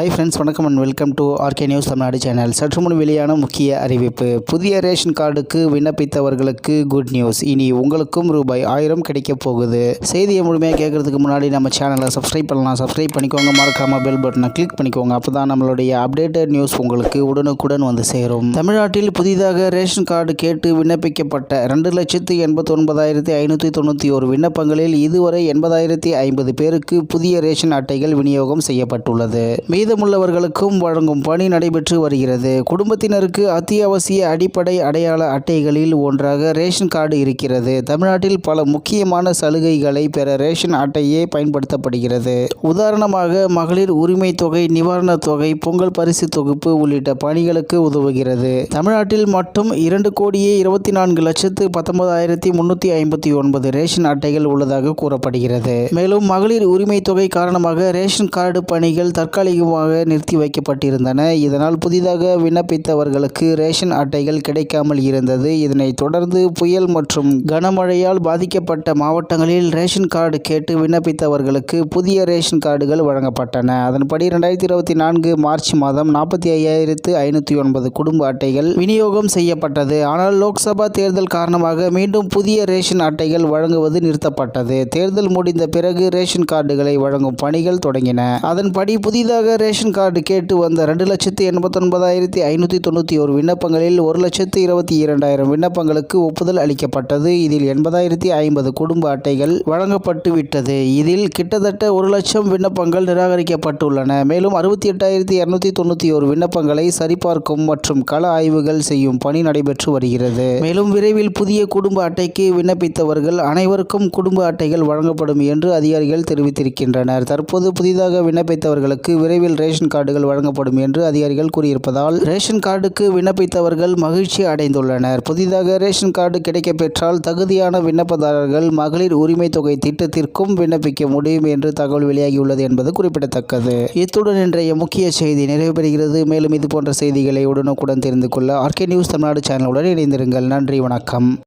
Hi friends வணக்கம் and welcome to RK news Tamil Nadu channel சற்று முன் வெளியான முக்கிய அறிவிப்பு. புதிய ரேஷன் கார்டுக்கு விண்ணப்பித்தவர்களுக்கு குட் நியூஸ் இனி உங்களுக்கும் ரூபாய் ஆயிரம் கிடைக்கப் போகுது. செய்தியை முழுமையாக கேட்கறதுக்கு முன்னாடி நம்ம சேனலை சப்ஸ்கிரைப் பண்ணலாம். சப்ஸ்கிரைப் பண்ணிக்கோங்க. மறக்காமல் பெல் பட்டனை கிளிக் பண்ணிக்கோங்க. அப்போ தான் நம்மளுடைய அப்டேட்டட் நியூஸ் உங்களுக்கு உடனுக்குடன் வந்து சேரும். தமிழ்நாட்டில் புதிதாக ரேஷன் கார்டு கேட்டு விண்ணப்பிக்கப்பட்ட ரெண்டு லட்சத்து எண்பத்தி ஒன்பதாயிரத்தி ஐநூற்றி தொண்ணூற்றி ஒரு விண்ணப்பங்களில் இதுவரை எண்பதாயிரத்தி ஐம்பது பேருக்கு புதிய ரேஷன் அட்டைகள் விநியோகம் செய்யப்பட்டுள்ளது. மீதமுள்ளவர்களுக்கும் வழங்கும் பணி நடைபெற்று வருகிறது. குடும்பத்தினருக்கு அத்தியாவசிய அடிப்படை அடையாள அட்டைகளில் ஒன்றாக ரேஷன் கார்டு இருக்கிறது. தமிழ்நாட்டில் பல முக்கியமான சலுகைகளை பெற ரேஷன் அட்டையே பயன்படுத்தப்படுகிறது. உதாரணமாக மகளிர் உரிமை தொகை நிவாரணத் தொகை பொங்கல் பரிசு தொகுப்பு உள்ளிட்ட பணிகளுக்கு உதவுகிறது. தமிழ்நாட்டில் மட்டும் இரண்டு கோடியே இருபத்தி நான்கு லட்சத்து பத்தொன்பதாயிரத்தி முன்னூற்றி ஐம்பத்தி ஒன்பது ரேஷன் அட்டைகள் உள்ளதாக கூறப்படுகிறது. மேலும் மகளிர் உரிமை தொகை காரணமாக ரேஷன் கார்டு பணிகள் தற்காலிகமாக நிறுத்தி வைக்கப்பட்டிருந்தன. இதனால் புதிதாக விண்ணப்பித்தவர்களுக்கு ரேஷன் அட்டைகள் கிடைக்காமல் இருந்தது. இதனைத் தொடர்ந்து புயல் மற்றும் கனமழையால் பாதிக்கப்பட்ட மாவட்டங்களில் ரேஷன் கார்டு கேட்டு விண்ணப்பித்தவர்களுக்கு புதிய ரேஷன் கார்டுகள் வழங்கப்பட்டன. அதன்படி இரண்டாயிரத்தி இருபத்தி நான்கு மார்ச் மாதம் நாற்பத்தி ஐயாயிரத்து ஐநூற்றி ஒன்பது குடும்ப அட்டைகள் விநியோகம் செய்யப்பட்டது. ஆனால் லோக்சபா தேர்தல் காரணமாக மீண்டும் புதிய ரேஷன் அட்டைகள் வழங்குவது நிறுத்தப்பட்டது. தேர்தல் முடிந்த பிறகு ரேஷன் கார்டுகளை வழங்கும் பணிகள் தொடங்கின. அதன்படி புதிதாக ரேஷன் கார்டு கேட்டு வந்த ரெண்டு லட்சத்து எண்பத்தொன்பதாயிரத்தி ஐநூற்றி தொண்ணூற்றி ஒரு விண்ணப்பங்களில் ஒரு லட்சத்து இருபத்தி இரண்டாயிரம் விண்ணப்பங்களுக்கு ஒப்புதல் அளிக்கப்பட்டது. இதில் எண்பதாயிரத்தி ஐம்பது குடும்ப அட்டைகள் வழங்கப்பட்டு விட்டது. இதில் கிட்டத்தட்ட ஒரு லட்சம் விண்ணப்பங்கள் நிராகரிக்கப்பட்டுள்ளன. மேலும் அறுபத்தி எட்டாயிரத்தி இரநூத்தி தொண்ணூற்றி ஒரு விண்ணப்பங்களை சரிபார்க்கும் மற்றும் கள ஆய்வுகள் செய்யும் பணி நடைபெற்று வருகிறது. மேலும் விரைவில் புதிய குடும்ப அட்டைக்கு விண்ணப்பித்தவர்கள் அனைவருக்கும் குடும்ப அட்டைகள் வழங்கப்படும் என்று அதிகாரிகள் தெரிவித்திருக்கின்றனர். தற்போது புதிதாக விண்ணப்பித்தவர்களுக்கு விரைவில் ரேஷன் கார்டுகள் வழங்கப்படும் என்று அதிகாரிகள் கூறியிருப்பதால் ரேஷன் கார்டுக்கு விண்ணப்பித்தவர்கள் மகிழ்ச்சி அடைந்துள்ளனர். புதிதாக ரேஷன் கார்டு கிடைக்கப் பெற்றால் தகுதியான விண்ணப்பதாரர்கள் மகளிர் உரிமை தொகை திட்டத்திற்கும் விண்ணப்பிக்க முடியும் என்று தகவல் வெளியாகியுள்ளது என்பது குறிப்பிடத்தக்கது. இத்துடன் இன்றைய முக்கிய செய்தி நிறைவு பெறுகிறது. மேலும் இது போன்ற செய்திகளை உடனுக்குடன் தெரிந்து கொள்ள ஆர்கே நியூஸ் தமிழ்நாடு சேனலுடன் இணைந்திருங்கள். நன்றி வணக்கம்.